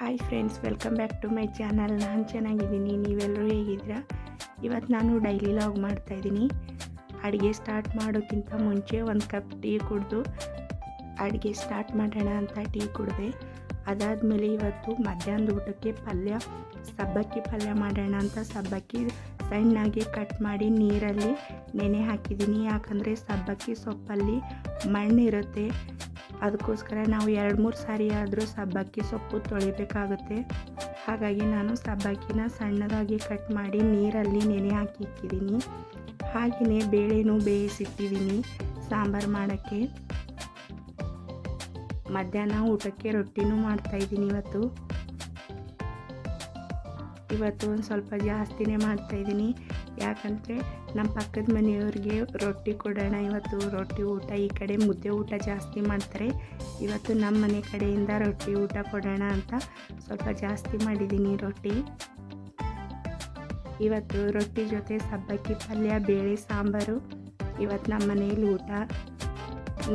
Hi friends welcome back to my channel ನಾನು ಚೆನ್ನಾಗಿದ್ದೀನಿ ನೀವೆಲ್ಲರೂ ಹೇಗಿದ್ದೀರಾ? ಇವತ್ತು ನಾನು ಡೈಲಿ ಲಾಗ್ ಮಾಡ್ತಾಯಿದ್ದೀನಿ ಅಡುಗೆ ಸ್ಟಾರ್ಟ್ ಮಾಡೋಕ್ಕಿಂತ ಮುಂಚೆ ಒಂದು ಕಪ್ ಟೀ ಕುಡಿದು ಅಡುಗೆ ಸ್ಟಾರ್ಟ್ ಮಾಡೋಣ ಅಂತ ಟೀ ಕುಡಿದೆ. ಅದಾದಮೇಲೆ ಇವತ್ತು ಮಧ್ಯಾಹ್ನದ ಊಟಕ್ಕೆ ಪಲ್ಯ, ಸಬ್ಬಕ್ಕಿ ಪಲ್ಯ ಮಾಡೋಣ ಅಂತ ಸಬ್ಬಕ್ಕಿ ಸಣ್ಣಾಗಿ ಕಟ್ ಮಾಡಿ ನೀರಲ್ಲಿ ನೆನೆ ಹಾಕಿದ್ದೀನಿ. ಯಾಕಂದರೆ ಸಬ್ಬಕ್ಕಿ ಸೊಪ್ಪಲ್ಲಿ ಮಣ್ಣಿರುತ್ತೆ ಅದಕ್ಕೋಸ್ಕರ ನಾವು ಎರಡು ಮೂರು ಸಾರಿ ಆದರೂ ಸಬ್ಬಕ್ಕಿ ಸೊಪ್ಪು ತೊಳಿಬೇಕಾಗುತ್ತೆ. ಹಾಗಾಗಿ ನಾನು ಸಬ್ಬಕ್ಕಿನ ಸಣ್ಣದಾಗಿ ಕಟ್ ಮಾಡಿ ನೀರಲ್ಲಿ ನೆನೆ ಹಾಕಿ ಇಕ್ಕಿದ್ದೀನಿ. ಹಾಗೆಯೇ ಬೇಳೆನೂ ಬೇಯಿಸಿಟ್ಟಿದ್ದೀನಿ ಸಾಂಬಾರು ಮಾಡೋಕ್ಕೆ. ಮಧ್ಯಾಹ್ನ ಊಟಕ್ಕೆ ರೊಟ್ಟಿನೂ ಮಾಡ್ತಾಯಿದ್ದೀನಿ ಇವತ್ತು. ಇವತ್ತು ಒಂದು ಸ್ವಲ್ಪ ಜಾಸ್ತಿನೇ ಮಾಡ್ತಾಯಿದ್ದೀನಿ ಯಾಕಂದರೆ ನಮ್ಮ ಪಕ್ಕದ ಮನೆಯವ್ರಿಗೆ ರೊಟ್ಟಿ ಕೊಡೋಣ, ಇವತ್ತು ರೊಟ್ಟಿ ಊಟ, ಈ ಕಡೆ ಮುದ್ದೆ ಊಟ ಜಾಸ್ತಿ ಮಾಡ್ತಾರೆ. ಇವತ್ತು ನಮ್ಮ ಮನೆ ಕಡೆಯಿಂದ ರೊಟ್ಟಿ ಊಟ ಕೊಡೋಣ ಅಂತ ಸ್ವಲ್ಪ ಜಾಸ್ತಿ ಮಾಡಿದ್ದೀನಿ ರೊಟ್ಟಿ. ಇವತ್ತು ರೊಟ್ಟಿ ಜೊತೆ ಸಬ್ಬಕ್ಕಿ ಪಲ್ಯ, ಬೇಳೆ ಸಾಂಬಾರು, ಇವತ್ತು ನಮ್ಮ ಮನೇಲಿ ಊಟ.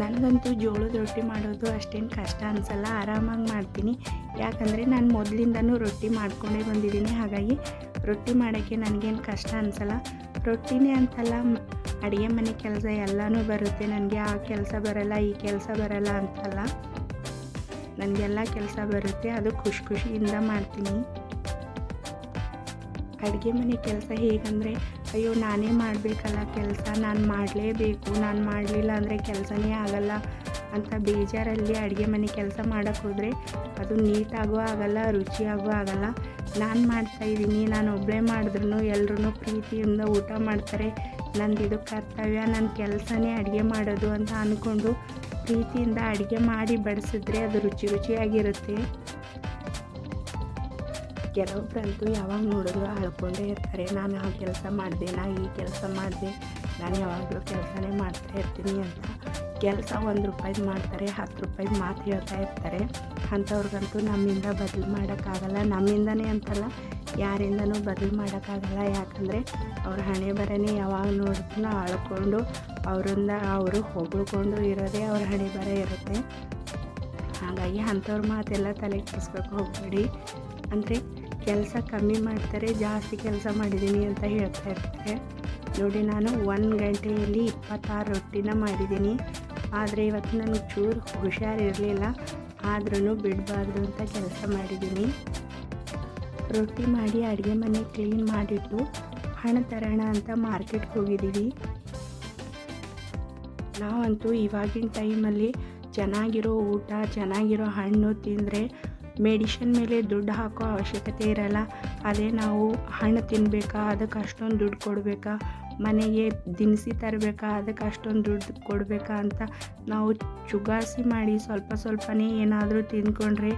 ನನಗಂತೂ ಜೋಳದ ರೊಟ್ಟಿ ಮಾಡೋದು ಅಷ್ಟೇನು ಕಷ್ಟ ಅನಿಸಲ್ಲ, ಆರಾಮಾಗಿ ಮಾಡ್ತೀನಿ. ಯಾಕಂದರೆ ನಾನು ಮೊದಲಿಂದನೂ ರೊಟ್ಟಿ ಮಾಡ್ಕೊಂಡೇ ಬಂದಿದ್ದೀನಿ ಹಾಗಾಗಿ ರೊಟ್ಟಿ ಮಾಡೋಕ್ಕೆ ನನಗೇನು ಕಷ್ಟ ಅನಿಸಲ್ಲ. ರೊಟ್ಟಿನೇ ಅಂತಲ್ಲ, ಅಡುಗೆ ಮನೆ ಕೆಲಸ ಎಲ್ಲನೂ ಬರುತ್ತೆ. ನನಗೆ ಆ ಕೆಲಸ ಬರಲ್ಲ, ಈ ಕೆಲಸ ಬರಲ್ಲ ಅಂತಲ್ಲ. ನನಗೆಲ್ಲ ಕೆಲಸ ಬರುತ್ತೆ. ಅದು ಖುಷಿ ಖುಷಿಯಿಂದ ಮಾಡ್ತೀನಿ. ಅಡುಗೆ ಮನೆ ಕೆಲಸ ಹೇಗಂದರೆ, ಅಯ್ಯೋ ನಾನೇ ಮಾಡಬೇಕಲ್ಲ ಕೆಲಸ, ನಾನು ಮಾಡಲೇಬೇಕು, ನಾನು ಮಾಡಲಿಲ್ಲ ಅಂದರೆ ಕೆಲಸನೇ ಆಗಲ್ಲ ಅಂತ ಬೇಜಾರಲ್ಲಿ ಅಡುಗೆ ಮನೆ ಕೆಲಸ ಮಾಡೋಕ್ಕೆ ಹೋದರೆ ಅದು ನೀಟಾಗೂ ಆಗಲ್ಲ, ರುಚಿಯಾಗೂ ಆಗಲ್ಲ. ನಾನು ಮಾಡ್ತಾ ಇದ್ದೀನಿ. ನಾನು ಒಬ್ಬಳೇ ಮಾಡಿದ್ರು ಎಲ್ಲರೂ ಪ್ರೀತಿಯಿಂದ ಊಟ ಮಾಡ್ತಾರೆ. ನಂದು ಇದು ಕರ್ತವ್ಯ. ನನ್ನ ಕೆಲಸನೇ ಅಡುಗೆ ಮಾಡೋದು ಅಂತ ಅಂದ್ಕೊಂಡು ಪ್ರೀತಿಯಿಂದ ಅಡುಗೆ ಮಾಡಿ ಬಡಿಸಿದ್ರೆ ಅದು ರುಚಿ ರುಚಿಯಾಗಿರುತ್ತೆ. ಕೆಲವೊಬ್ಬರಂತೂ ಯಾವಾಗ ನೋಡಿದ್ರು ಅಳ್ಕೊಂಡೇ ಇರ್ತಾರೆ. ನಾನು ಆ ಕೆಲಸ ಮಾಡಿದೆ, ನಾ ಈ ಕೆಲಸ ಮಾಡಿದೆ, ನಾನು ಯಾವಾಗಲೂ ಕೆಲಸನೇ ಮಾಡ್ತಾ ಇರ್ತೀನಿ ಅಂತ. ಕೆಲಸ ಒಂದು ರೂಪಾಯಿದು ಮಾಡ್ತಾರೆ, ಹತ್ತು ರೂಪಾಯಿದು ಮಾತು ಹೇಳ್ತಾ ಇರ್ತಾರೆ. ಅಂಥವ್ರಿಗಂತೂ ನಮ್ಮಿಂದ ಬದಲು ಮಾಡೋಕ್ಕಾಗಲ್ಲ. ನಮ್ಮಿಂದನೇ ಅಂತಲ್ಲ, ಯಾರಿಂದನೂ ಬದಲು ಮಾಡೋಕ್ಕಾಗಲ್ಲ. ಯಾಕಂದರೆ ಅವ್ರ ಹಣೆ ಬರನೇ ಯಾವಾಗ ನೋಡಿದ್ರು ಅಳ್ಕೊಂಡು ಅವರಿಂದ ಅವರು ಹೊಗಳ್ಕೊಂಡು ಇರೋದೇ ಅವ್ರ ಹಣೆ ಬರ ಇರುತ್ತೆ. ಹಾಗಾಗಿ ಅಂಥವ್ರ ಮಾತೆಲ್ಲ ತಲೆ ಕೆಡಿಸ್ಬೇಕು, ಹೋಗಬೇಡಿ. ಅಂದರೆ ಕೆಲಸ ಕಮ್ಮಿ ಮಾಡ್ತಾರೆ, ಜಾಸ್ತಿ ಕೆಲಸ ಮಾಡಿದ್ದೀನಿ ಅಂತ ಹೇಳ್ತಾ ಇರ್ತಾರೆ. ನೋಡಿ ನಾನು ಒಂದು ಗಂಟೆಯಲ್ಲಿ ಇಪ್ಪತ್ತಾರು ರೊಟ್ಟಿನ ಮಾಡಿದ್ದೀನಿ ಆದರೆ ಇವತ್ತು ನನಗೆ ಚೂರು ಹುಷಾರಿರಲಿಲ್ಲ. ಆದ್ರೂ ಬಿಡಬಾರ್ದು ಅಂತ ಕೆಲಸ ಮಾಡಿದ್ದೀನಿ ರೊಟ್ಟಿ ಮಾಡಿ ಅಡುಗೆ ಮನೆ ಕ್ಲೀನ್ ಮಾಡಿಟ್ಟು ಹಣ ತರೋಣ ಅಂತ ಮಾರ್ಕೆಟ್ಗೆ ಹೋಗಿದ್ದೀವಿ ನಾವಂತೂ ಇವಾಗಿನ ಟೈಮಲ್ಲಿ ಚೆನ್ನಾಗಿರೋ ಊಟ, ಚೆನ್ನಾಗಿರೋ ಹಣ್ಣು ತಿಂದರೆ ಮೆಡಿಷನ್ ಮೇಲೆ ದುಡ್ಡು ಹಾಕೋ ಅವಶ್ಯಕತೆ ಇರಲ್ಲ. ಅದೇ ನಾವು ಹಣ್ಣು ತಿನ್ನಬೇಕಾ ಅದಕ್ಕೆ ಅಷ್ಟೊಂದು ದುಡ್ಡು ಕೊಡಬೇಕಾ? ಮನೆಗೆ ದಿನಸಿ ತರಬೇಕಾ, ಅದಕ್ಕೆ ಅಷ್ಟೊಂದು ದುಡ್ಡು ಕೊಡಬೇಕಾ ಅಂತ ನಾವು ಚುಗಾಸಿ ಮಾಡಿ ಸ್ವಲ್ಪ ಸ್ವಲ್ಪನೇ ಏನಾದರೂ ತಿಂದ್ಕೊಂಡ್ರೆ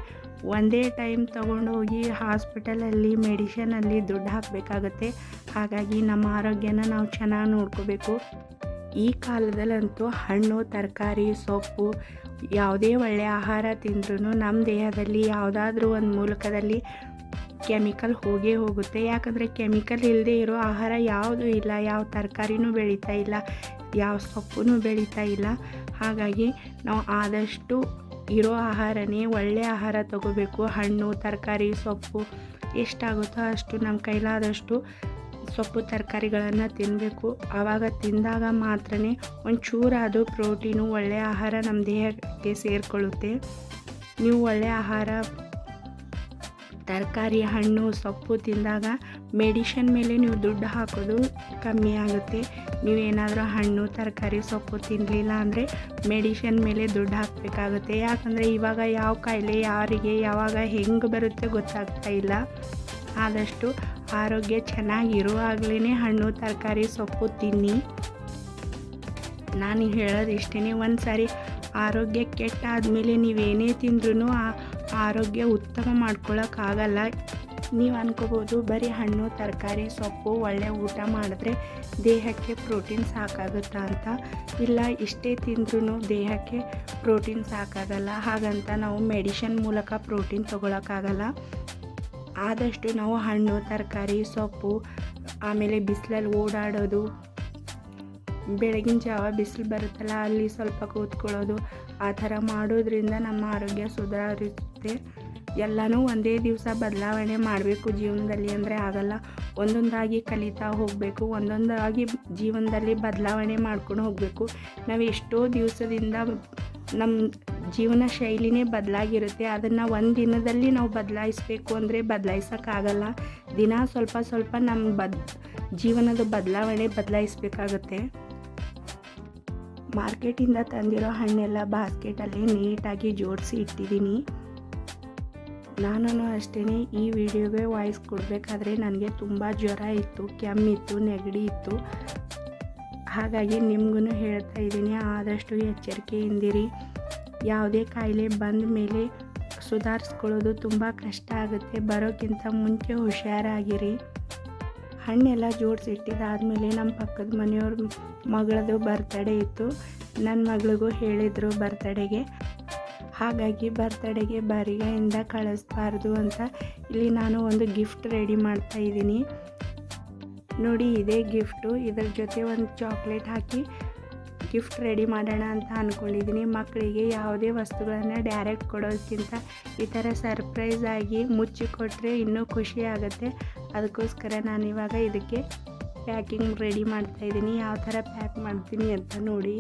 ಒಂದೇ ಟೈಮ್ ತೊಗೊಂಡು ಹೋಗಿ ಹಾಸ್ಪಿಟಲಲ್ಲಿ ಮೆಡಿಷನಲ್ಲಿ ದುಡ್ಡು ಹಾಕಬೇಕಾಗತ್ತೆ. ಹಾಗಾಗಿ ನಮ್ಮ ಆರೋಗ್ಯನ ನಾವು ಚೆನ್ನಾಗಿ ನೋಡ್ಕೋಬೇಕು. ಈ ಕಾಲದಲ್ಲಂತೂ ಹಣ್ಣು, ತರಕಾರಿ, ಸೊಪ್ಪು, ಯಾವುದೇ ಒಳ್ಳೆಯ ಆಹಾರ ತಿಂದ್ರೂ ನಮ್ಮ ದೇಹದಲ್ಲಿ ಯಾವುದಾದ್ರೂ ಒಂದು ಮೂಲಕದಲ್ಲಿ ಕೆಮಿಕಲ್ ಹೋಗೇ ಹೋಗುತ್ತೆ. ಯಾಕಂದರೆ ಕೆಮಿಕಲ್ ಇಲ್ಲದೆ ಇರೋ ಆಹಾರ ಯಾವುದೂ ಇಲ್ಲ. ಯಾವ ತರಕಾರಿನೂ ಬೆಳೀತಾ ಇಲ್ಲ. ಯಾವ ಸೊಪ್ಪು ಬೆಳೀತಾ ಇಲ್ಲ. ಹಾಗಾಗಿ ನಾವು ಆದಷ್ಟು ಇರೋ ಆಹಾರನೇ ಒಳ್ಳೆಯ ಆಹಾರ ತಗೋಬೇಕು. ಹಣ್ಣು, ತರಕಾರಿ, ಸೊಪ್ಪು ಎಷ್ಟಾಗುತ್ತೋ ಅಷ್ಟು ನಮ್ಮ ಕೈಲಾದಷ್ಟು ಸೊಪ್ಪು, ತರಕಾರಿಗಳನ್ನು ತಿನ್ನಬೇಕು ಆವಾಗ ತಿಂದಾಗ ಮಾತ್ರ ಒಂಚೂರಾದರೂ ಪ್ರೋಟೀನು ಒಳ್ಳೆಯ ಆಹಾರ ನಮ್ಮ ದೇಹಕ್ಕೆ ಸೇರಿಕೊಳ್ಳುತ್ತೆ. ನೀವು ಒಳ್ಳೆಯ ಆಹಾರ ತರಕಾರಿ ಹಣ್ಣು, ಸೊಪ್ಪು ತಿಂದಾಗ ಮೆಡಿಷನ್ ಮೇಲೆ ನೀವು ದುಡ್ಡು ಹಾಕೋದು ಕಮ್ಮಿ ಆಗುತ್ತೆ. ನೀವೇನಾದರೂ ಹಣ್ಣು, ತರಕಾರಿ, ಸೊಪ್ಪು ತಿನ್ನಲಿಲ್ಲ ಅಂದರೆ ಮೆಡಿಷನ್ ಮೇಲೆ ದುಡ್ಡು ಹಾಕಬೇಕಾಗುತ್ತೆ. ಯಾಕಂದರೆ ಇವಾಗ ಯಾವ ಕಾಯಿಲೆ, ಯಾರಿಗೆ, ಯಾವಾಗ ಹೆಂಗೆ ಬರುತ್ತೆ ಗೊತ್ತಾಗ್ತಾ ಇಲ್ಲ. ಆದಷ್ಟು ಆರೋಗ್ಯ ಚೆನ್ನಾಗಿರುವಾಗಲೇ ಹಣ್ಣು, ತರಕಾರಿ, ಸೊಪ್ಪು ತಿನ್ನಿ. ನಾನು ಹೇಳೋದು ಇಷ್ಟೇ ಒಂದು ಸಾರಿ ಆರೋಗ್ಯ ಕೆಟ್ಟಾದಮೇಲೆ ನೀವೇನೇ ತಿಂದ್ರೂ ಆ ಆರೋಗ್ಯ ಉತ್ತಮ ಮಾಡ್ಕೊಳ್ಳೋಕ್ಕಾಗಲ್ಲ ನೀವು ಅನ್ಕೋಬೋದು, ಬರೀ ಹಣ್ಣು, ತರಕಾರಿ, ಸೊಪ್ಪು, ಒಳ್ಳೆ ಊಟ ಮಾಡಿದ್ರೆ ದೇಹಕ್ಕೆ ಪ್ರೋಟೀನ್ ಸಾಕಾಗುತ್ತಾ ಅಂತ. ಇಲ್ಲ, ಇಷ್ಟೇ ತಿಂದ್ರೂ ದೇಹಕ್ಕೆ ಪ್ರೋಟೀನ್ ಸಾಕಾಗಲ್ಲ. ಹಾಗಂತ ನಾವು ಮೆಡಿಷನ್ ಮೂಲಕ ಪ್ರೋಟೀನ್ ತೊಗೊಳಕ್ಕಾಗಲ್ಲ. ಆದಷ್ಟು ನಾವು ಹಣ್ಣು, ತರಕಾರಿ, ಸೊಪ್ಪು, ಆಮೇಲೆ ಬಿಸಿಲಲ್ಲಿ ಓಡಾಡೋದು ಬೆಳಗಿನ ಜಾವ ಬಿಸಿಲು ಬರುತ್ತಲ್ಲ, ಅಲ್ಲಿ ಸ್ವಲ್ಪ ಕೂತ್ಕೊಳ್ಳೋದು ಆ ಥರ ಮಾಡೋದ್ರಿಂದ ನಮ್ಮ ಆರೋಗ್ಯ ಸುಧಾರಿಸುತ್ತೆ. ಎಲ್ಲನೂ ಒಂದೇ ದಿವಸ ಬದಲಾವಣೆ ಮಾಡಬೇಕು ಜೀವನದಲ್ಲಿ ಅಂದರೆ ಆಗಲ್ಲ. ಒಂದೊಂದಾಗಿ ಕಲಿತಾ ಹೋಗಬೇಕು, ಒಂದೊಂದಾಗಿ ಜೀವನದಲ್ಲಿ ಬದಲಾವಣೆ ಮಾಡ್ಕೊಂಡು ಹೋಗಬೇಕು. ನಾವು ಎಷ್ಟೋ ದಿವಸದಿಂದ ನಮ್ಮ ಜೀವನ ಶೈಲಿನೇ ಬದಲಾಗಿರುತ್ತೆ. ಅದನ್ನು ಒಂದು ದಿನದಲ್ಲಿ ನಾವು ಬದಲಾಯಿಸಬೇಕು ಅಂದರೆ ಬದಲಾಯಿಸೋಕ್ಕಾಗಲ್ಲ ದಿನ ಸ್ವಲ್ಪ ಸ್ವಲ್ಪ ನಮ್ಮ ಬದ್, ಜೀವನದ ಬದಲಾವಣೆ ಬದಲಾಯಿಸಬೇಕಾಗತ್ತೆ. ಮಾರ್ಕೆಟಿಂದ ತಂದಿರೋ ಹಣ್ಣೆಲ್ಲ ಬಾಸ್ಕೆಟಲ್ಲಿ ನೀಟಾಗಿ ಜೋಡಿಸಿ ಇಟ್ಟಿದ್ದೀನಿ. ನಾನು ಅಷ್ಟೇ ಈ ವಿಡಿಯೋಗೆ ವಾಯ್ಸ್ ಕೊಡಬೇಕಾದ್ರೆ ನನಗೆ ತುಂಬ ಜ್ವರ ಇತ್ತು ಕೆಮ್ಮಿತ್ತು ನೆಗಡಿ ಇತ್ತು. ಹಾಗಾಗಿ ನಿಮಗೂ ಹೇಳ್ತಾ ಇದ್ದೀನಿ, ಆದಷ್ಟು ಎಚ್ಚರಿಕೆಯಿಂದಿರಿ ಯಾವುದೇ ಕಾಯಿಲೆ ಬಂದ ಮೇಲೆ ಸುಧಾರಿಸ್ಕೊಳ್ಳೋದು ತುಂಬ ಕಷ್ಟ ಆಗುತ್ತೆ, ಬರೋಕ್ಕಿಂತ ಮುಂಚೆ ಹುಷಾರಾಗಿರಿ. ಹಣ್ಣೆಲ್ಲ ಜೋಡಿಸಿಟ್ಟಿದ್ದಾದಮೇಲೆ ನಮ್ಮ ಪಕ್ಕದ ಮನೆಯವ್ರ ಮಗಳದು ಬರ್ತಡೇ ಇತ್ತು. ನನ್ನ ಮಗಳಿಗೂ ಹೇಳಿದರು ಬರ್ತಡೆಗೆ ಹಾಗಾಗಿ ಬರ್ತಡೆಗೆ ಬರಿಗೆಯಿಂದ ಕಳಿಸ್ಬಾರ್ದು ಅಂತ ಇಲ್ಲಿ ನಾನು ಒಂದು ಗಿಫ್ಟ್ ರೆಡಿ ಮಾಡ್ತಾ ಇದ್ದೀನಿ. ನೋಡಿ, ಇದೇ ಗಿಫ್ಟು ಇದ್ರ ಜೊತೆ ಒಂದು ಚಾಕ್ಲೇಟ್ ಹಾಕಿ ಗಿಫ್ಟ್ ರೆಡಿ ಮಾಡೋಣ ಅಂತ ಅಂದ್ಕೊಂಡಿದ್ದೀನಿ ಮಕ್ಕಳಿಗೆ ಯಾವುದೇ ವಸ್ತುಗಳನ್ನು ಡೈರೆಕ್ಟ್ ಕೊಡೋದಕ್ಕಿಂತ ಈ ಥರ ಸರ್ಪ್ರೈಸ್ ಆಗಿ ಮುಚ್ಚಿ ಕೊಟ್ಟರೆ ಇನ್ನೂ ಖುಷಿ ಆಗುತ್ತೆ. ಅದಕ್ಕೋಸ್ಕರ ನಾನು ಇವಾಗ ಇದಕ್ಕೆ ಪ್ಯಾಕಿಂಗ್ ರೆಡಿ ಮಾಡ್ತಾಯಿದ್ದೀನಿ ಯಾವ ಥರ ಪ್ಯಾಕ್ ಮಾಡ್ತೀನಿ ಅಂತ ನೋಡಿ.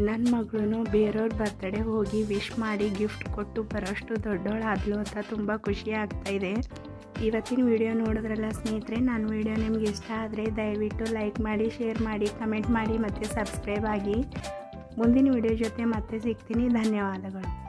ನನ್ನ ಮಗಳೂ ಬೇರೆಯವ್ರ ಬರ್ತಡೇ ಹೋಗಿ ವಿಶ್ ಮಾಡಿ ಗಿಫ್ಟ್ ಕೊಟ್ಟು ಬರೋಷ್ಟು ದೊಡ್ಡವಳಾದ್ಲು ಅಂತ ತುಂಬ ಖುಷಿ ಆಗ್ತಾಯಿದೆ. ಇವತ್ತಿನ ವಿಡಿಯೋ ನೋಡಿದ್ರಲ್ಲ ಸ್ನೇಹಿತರೆ ನನ್ನ ವಿಡಿಯೋ ನಿಮ್ಗೆ ಇಷ್ಟ ಆದರೆ ದಯವಿಟ್ಟು ಲೈಕ್ ಮಾಡಿ ಶೇರ್ ಮಾಡಿ ಕಮೆಂಟ್ ಮಾಡಿ ಮತ್ತು ಸಬ್ಸ್ಕ್ರೈಬ್ ಆಗಿ. ಮುಂದಿನ ವಿಡಿಯೋ ಜೊತೆ ಮತ್ತೆ ಸಿಗ್ತೀನಿ. ಧನ್ಯವಾದಗಳು.